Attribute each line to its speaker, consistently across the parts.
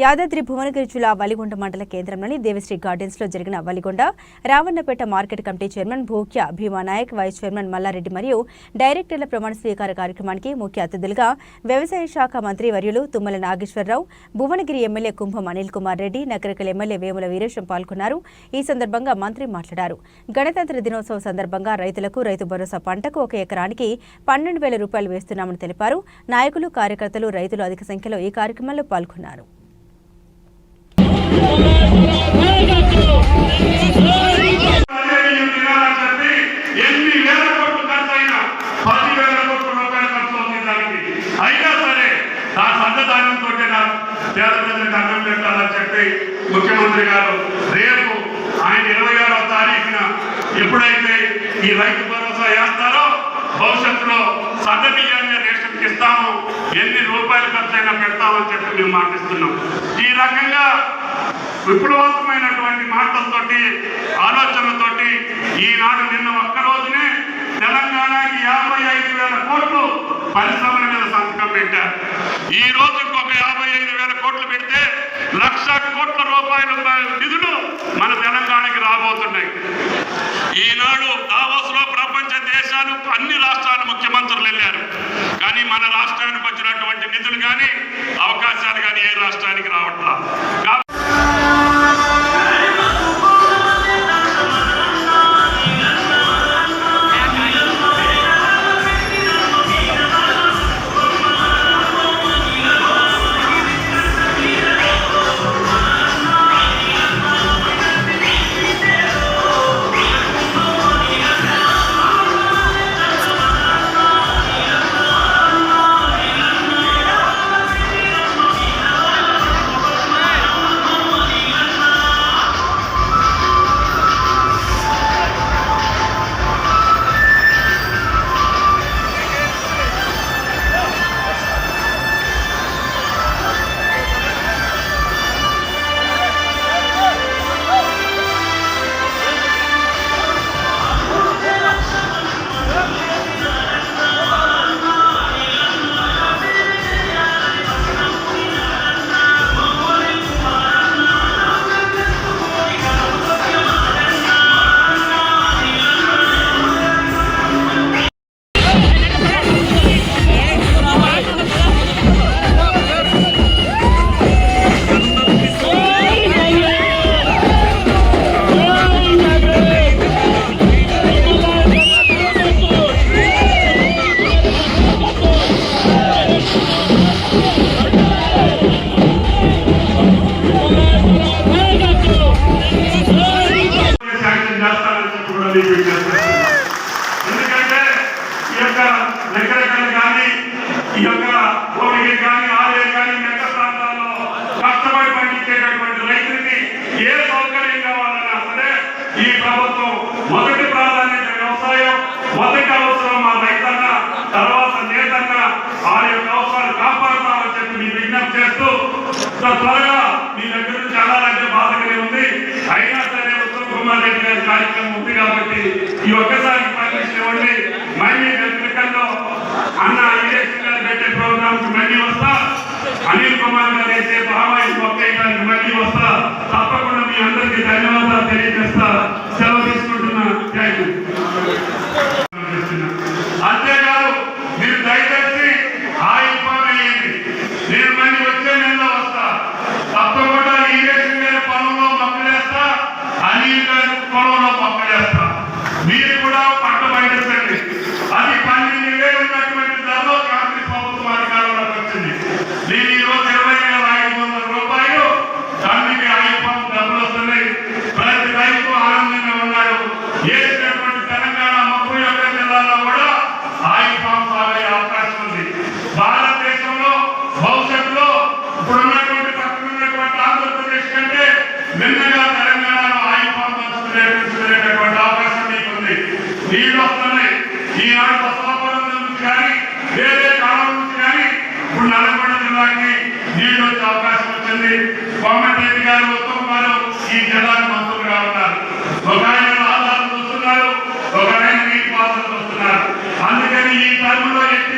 Speaker 1: యాదాద్రి భువనగిరి జిల్లా వలిగొండ మండల కేంద్రంలోని దేవిశ్రీ గార్డెన్స్లో జరిగిన Valigonda Ravannapet market committee chairman Bhukya Bheemanayak vice chairman Mallareddy మరియు డైరెక్టర్ల ప్రమాణ స్వీకార కార్యక్రమానికి ముఖ్య అతిథులుగా వ్యవసాయ శాఖ మంత్రి వర్యులు తుమ్మల నాగేశ్వరరావు భువనగిరి ఎమ్మెల్యే కుంభం అనిల్ కుమార్ రెడ్డి నగరకల్ ఎమ్మెల్యే వేముల వీరేశం పాల్గొన్నారు. ఈ సందర్భంగా మంత్రి మాట్లాడారు. గణతంత్ర దినోత్సవం సందర్భంగా రైతులకు రైతు భరోసా పంటకు ఒక ఎకరానికి పన్నెండు వేల రూపాయలు వేస్తున్నామని తెలిపారు. నాయకులు కార్యకర్తలు రైతులు అధిక సంఖ్యలో ఈ కార్యక్రమంలో పాల్గొన్నారు.
Speaker 2: ముఖ్యమంత్రి గారు రేపు ఆయన ఇరవై ఆరో తారీఖున ఎప్పుడైతే ఈ రైతు భరోసా వేస్తారో భవిష్యత్తులో సన్న రేషన్కి ఇస్తాము. ఎన్ని రూపాయలు ఖర్చు అయినా పెడతామని చెప్పి మేము మాటిస్తున్నాం. ఈ రకంగా విప్లవాత్మైనటువంటి మాటలతోటి ఆలోచనలతోటి ఈనాడు నిన్న ఒక్క రోజునే తెలంగాణకి యాభై ఐదు వేల కోట్లు పరిశ్రమల మీద సంతకం పెట్టారు. ఈ రోజు ఇంకొక యాభై ఐదు వేల కోట్లు పెడితే లక్ష కోట్ల రూపాయల నిధులు మన తెలంగాణకి రాబోతున్నాయి. ఈనాడు దావోస్లో ప్రపంచ దేశాలు అన్ని రాష్ట్రాల ముఖ్యమంత్రులు వెళ్ళారు. కానీ మన రాష్ట్రానికి వచ్చినటువంటి నిధులు కానీ అవకాశాలు కానీ ఏ రాష్ట్రానికి రావట్లా. ఈ ప్రభుత్వం మొదటి ప్రాధాన్యత వ్యవసాయం మొదటి అవసరం మా రైతన్న తర్వాత నేతన్న ఆ యొక్క అవసరాలు కాపాడుతామని చెప్పి మీ విజ్ఞప్తి చేస్తూ త్వరగా మీ దగ్గర నుంచి వెళ్ళాలంటే బాధగానే ఉంది. అయినా సరే ఉత్తమ్ కుమార్ రెడ్డి గారి కార్యక్రమం ఉంది కాబట్టి ఈ ఒక్కసారి పర్మిషన్ ఇవ్వండి. మళ్ళీ ఎన్నికల్లో అన్న అనిల్ గారి పొలంలో మీరు కూడా
Speaker 3: ಕಾರ್ಮನಾಗಿ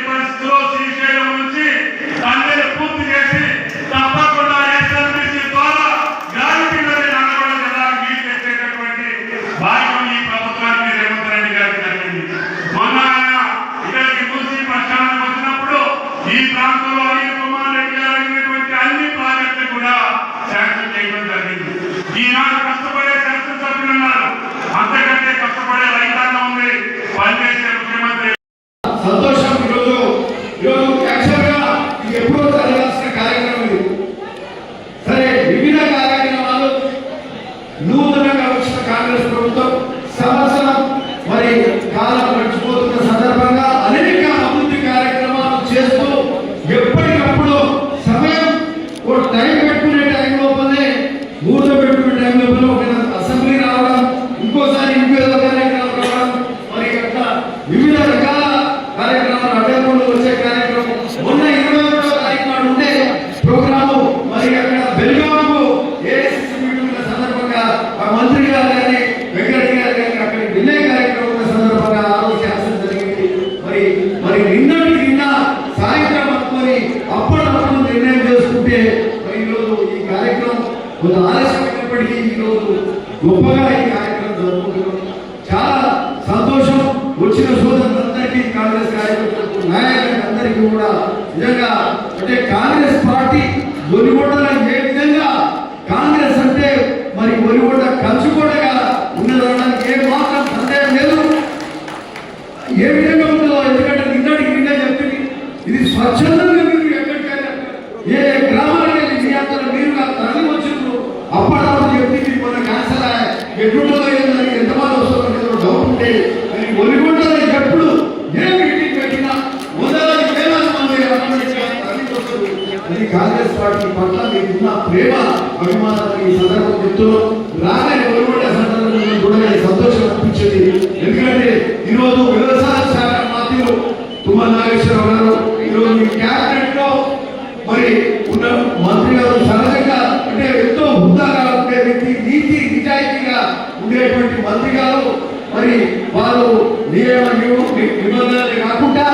Speaker 3: వచ్చిన సోదరులందరికీ కాంగ్రెస్ కార్యకర్తలకు నాయకులందరికీ కూడా నిజంగా అంటే కాంగ్రెస్ పార్టీ ఒలిగొండలో ఏ విధంగా కాంగ్రెస్ అంటే మరి ఒలిగొండ కంచుకోటగా ఉన్నదనడానికి ఏ మాత్రం సందేహం లేదు ఏ విధంగా ఉంటుందో ఎందుకంటే నిన్నటికి నిన్నే చెప్తుంది ఇది స్వచ్ఛందంగా మీరు ఎక్కడికైనా ఏ గ్రామానికి వెళ్ళి మీ అంతలో మీరుగా తరలి వచ్చిండ్రు అప్పటిదాకా చెప్తుంది మన క్యాన్సర్ ఎట్లుంటుందో ఏందని ఎంతమంది వస్తుందో ఏదో డౌట్ ఉంటే కానీ ఒలిగొండలో ఎప్పుడు ఏ మీటింగ్ పెట్టినా వందలాది వేలాది మంది అన్నట్టుగా తరలి వస్తారు అది కాంగ్రెస్ పార్టీ పట్ల మీకున్న ప్రేమ అభిమానాలు ఈ సందర్భం చెప్తున్నాం రాగానే ఒలిగొండ సందర్భంలో కూడా నాకు సంతోషం అనిపించింది ఎందుకంటే ఈరోజు వ్యవసాయ శాఖ మంత్రులు తుమ్మల నాగేశ్వరరావు గారు ఈరోజు ఈ క్యాబినెట్లో మరి ఉన్న మంత్రి గారు సహజంగా అంటే ఎంతో హుందాగా ఉండే వ్యక్తి నీతి నిజాయితీగా ఉండేటువంటి మంత్రి గారు. మరి వారు నియమ నియమ- నిబంధనలు కాకుండా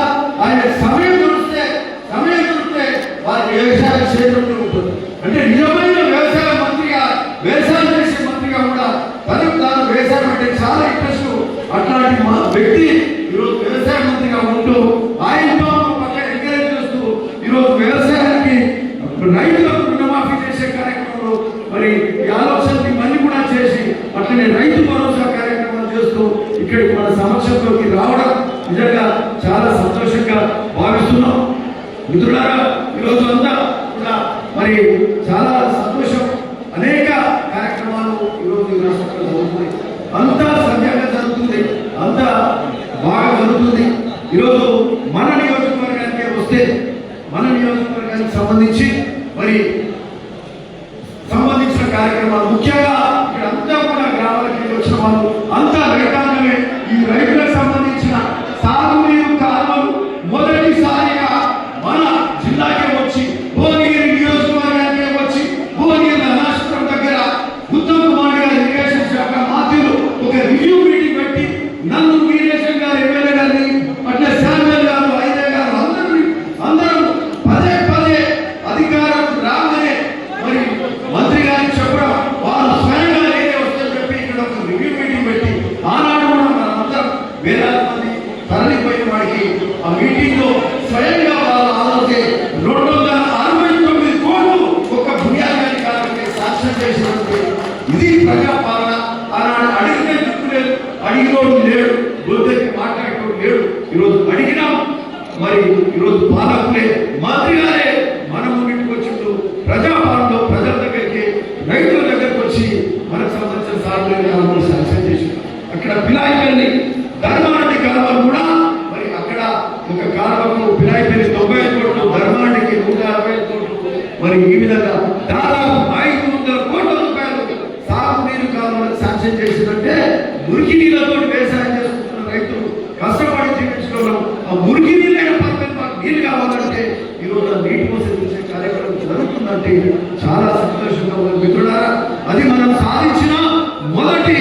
Speaker 3: ఆయన సమయం దొరికితే సమయం దొరికితే వారి వ్యవసాయ క్షేత్రంలో ఉంటుంది అంటే నిజమైన వ్యవసాయ మంత్రిగా వ్యవసాయం చేసే మంత్రిగా కూడా తనకు తాను వ్యవసాయం అంటే చాలా ఇంట్రెస్ట్. అట్లాంటి మా వ్యక్తి ఈరోజు వ్యవసాయ మంత్రిగా ఉంటూ ఆయనతో పక్కన ఎంకరేజ్ చేస్తూ ఈరోజు వ్యవసాయానికి రైతులకు రుణమాఫీ చేసే కార్యక్రమంలో మరి ఈ ఆలోచనని మళ్ళీ కూడా చేసి అట్లనే రైతు భరోసా కార్యక్రమాలు చేస్తూ ఇక్కడికి మన సమక్షంలోకి రావడం నిజంగా చాలా సంతోషంగా భావిస్తున్నాం. మిత్రులారా ఈరోజు అంతా కూడా మరి చాలా సంతోషం అనేక కార్యక్రమాలు ఈరోజు ఈ రాష్ట్రంలో జరుగుతున్నాయి అంతా సవ్యంగా జరుగుతుంది అంతా బాగా జరుగుతుంది ఈరోజు మన నియోజకవర్గానికి వస్తే మన నియోజకవర్గానికి సంబంధించి మరి సంబంధించిన కార్యక్రమాలు ముఖ్యంగా ఇక్కడ అంతా కూడా గ్రామాలకి వచ్చిన వాళ్ళు అంతా రైతాంగమే ఈ రైతులకు సంబంధించిన సాగునీరు కాలువలు మొదటిసారిగా మన జిల్లాకే వచ్చి భువనగిరి నియోజకవర్గానికే వచ్చి భువనగిరి అనాశ్వరం దగ్గర ఉత్తమ్ కుమార్ గారి ఇరిగేషన్ శాఖ మాధ్యులు ఒక రివ్యూ మీటింగ్ పెట్టి నన్ను వీరేశం గారు ఎమ్మెల్యే గారిని అట్లే శామ్యుల్ గారు ఐదే గారు అందరినీ అందరూ పదే పదే అధికారం రాగానే మరి మంత్రి గారికి చెప్పడం వారు స్వయంగా నేనే వస్తుందని చెప్పి ఇక్కడ ఒక రివ్యూ మీటింగ్ పెట్టి ఆనాడు కూడా మనందరం వేలాది మంది తరలిపోయిన వాడికి ఆ మీటింగ్లో స్వయంగా వాళ్ళ ఆలోచన రెండు వందల అరవై తొమ్మిది కోట్లు ఒక భూయాగాని కాలంలో సాక్ష్యం చేసినటువంటి ఇది ప్రజాపాలన ఆనాడు అడిగితే దిక్కులేదు అడిగినోడు లేడు. గొంతెత్తి మాట్లాడేటోడు లేడు. ఈరోజు అడిగినాం. మరి ఈరోజు పాలకులే మంత్రి గారే మన వచ్చిండు ప్రజాపాలనలో ప్రజల దగ్గరికి రైతుల దగ్గరికి వచ్చి మనకు సంబంధించిన సాగులేని శాంక్షన్ చేసి అక్కడ పిలాయిపల్లి ధర్మారెడ్డి కాలువలు కూడా మరి అక్కడ ఒక కాలువకు పిలాయిపల్లి తొంభై కోట్లు ధర్మారెడ్డికి నూట కోట్లు. మరి ఈ విధంగా దాదాపు ఐదు వందల కోట్ల రూపాయలు సాగునీరు కాలువలకు శాంక్షన్ చేసిందంటే మురికి నీళ్ళతో వ్యవసాయం చేసుకుంటున్న రైతులు కష్టపడి జీవించడం ఆ మురికి నీళ్ళైన పక్కన మాకు నీళ్ళు కావాలంటే ఈరోజు ఆ నీటి కోసం ఇచ్చే కార్యక్రమం జరుగుతుందంటే చాలా సంతోషంగా ఉంది మిత్రులారా అది మనం సాధించిన మొదటి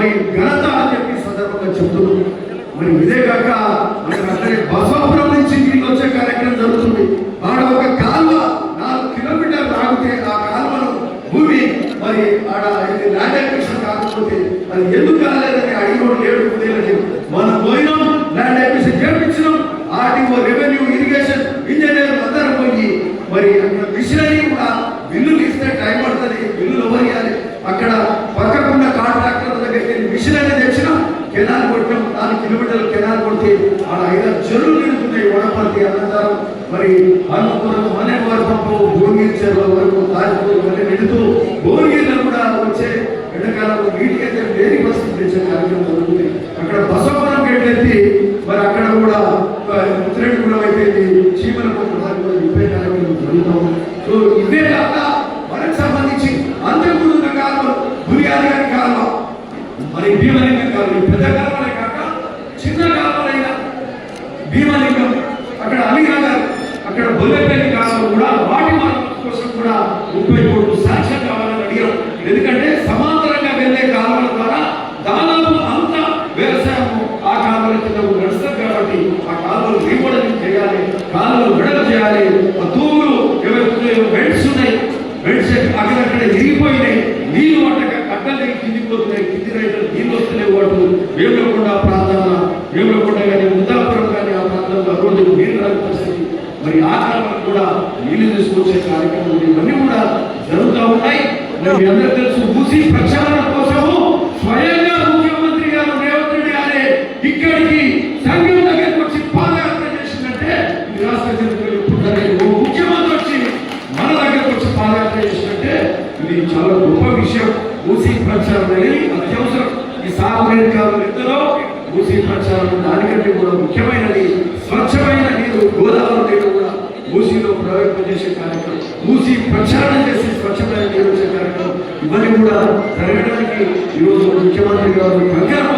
Speaker 3: మరి ఘనత అని చెప్పి సందర్భంగా చెప్తున్నాం. మరి ఇదే కాక మనకు అక్కడే బసవాపురం నుంచి నీళ్ళు వచ్చే కార్యక్రమం జరుగుతుంది. ఆడ ఒక కాలువ నాలుగు కిలోమీటర్లు ఆగితే ఆ కాలువను భూమి మరి ఆడ ఇది ల్యాండ్ అక్విజిషన్ కాకపోతే అది ఎందుకు కాలేదని అడిగిన ఏడు ఉదయాలకి మనం పోయినాం ల్యాండ్ అక్విజిషన్ చేపించినాం ఆర్టీఓ రెవెన్యూ ఇరిగేషన్ ఇంజనీర్ అందరం పోయి మరి అక్కడ మిషనరీ కూడా బిల్లులు ఇస్తే టైం పడుతుంది బిల్లులు ఎవరు ఇవ్వాలి? అక్కడ కొడితే ఆడ ఐదారు చెరువులు నిలుతున్నాయి వడపర్తి అనంతరం మరి అన్నపురం మనేవారి వరకు భువనగిరి చెరువు వరకు తాజపూర్ ఇవన్నీ నిండుతూ భువనగిరిలో కూడా వచ్చే ఎండాకాలంలో నీటికి లేని వేరే పరిస్థితి తెచ్చే కార్యక్రమం జరుగుతుంది. అక్కడ బసవరం గేట్ ఎత్తి మరి అక్కడ కూడా ముత్తిరెడ్డి కూడా అయితే చీమల పొట్టు దాని కూడా ఇవే కార్యక్రమం జరుగుతాం ముప్పై మూడు శాంక్షన్ కావాలని అడిగాం ఎందుకంటే సమాంతరంగా వెళ్ళే కాలువల ద్వారా దాదాపు అంత వ్యవసాయం ఆ కాలువల కింద నడుస్తుంది కాబట్టి ఆ కాలువలు రీమోడలింగ్ చేయాలి కాలువలు విడల చేయాలి. ఆ తూములు ఎవరు బెడ్స్ ఉన్నాయి బెడ్స్ అక్కడక్కడ ఇరిగిపోయినాయి. నీళ్ళు వంటక కట్టలే కింది పోతున్నాయి. కింది రైతులు నీళ్ళు వస్తున్నాయి వాటి వేమలకొండ ప్రాంతాల వేమలకొండ కానీ ఉందాపురం కానీ ఆ ప్రాంతంలో రోజు నీళ్ళు రాని పరిస్థితి. మరి ఆ కాలంలో కూడా ఇవన్నీ కూడా జరుగుతూ ఉన్నాయి. మీ అందరూ తెలుసు మూసి ప్రక్షాళన కోసము స్వయంగా ముఖ్యమంత్రి గారు రేవంత్ రెడ్డి గారే ఇక్కడికి సంఘం దగ్గరకు వచ్చి పాదయాత్ర చేసిందంటే ఇది రాష్ట్ర చరిత్రలో ఎప్పుడు జరగలేదు. ముఖ్యమంత్రి వచ్చి మన దగ్గరకు వచ్చి పాదయాత్ర చేసినట్టే ఇది చాలా గొప్ప విషయం. మూసి ప్రచారం అనేది అత్యవసరం. ఈ సాగునీరు కాలం ఎంతలో మూసి ప్రచారం దానికంటే కూడా ముఖ్యమైనది స్వచ్ఛమైన నీరు గోదావరి నీరు మూసీలో ప్రయోగింపజేసే కార్యక్రమం మూసి ప్రచారం చేసి స్వచ్ఛమైన నిర్వహించే కార్యక్రమం ఇవన్నీ కూడా జరగడానికి ఈరోజు ముఖ్యమంత్రి గారు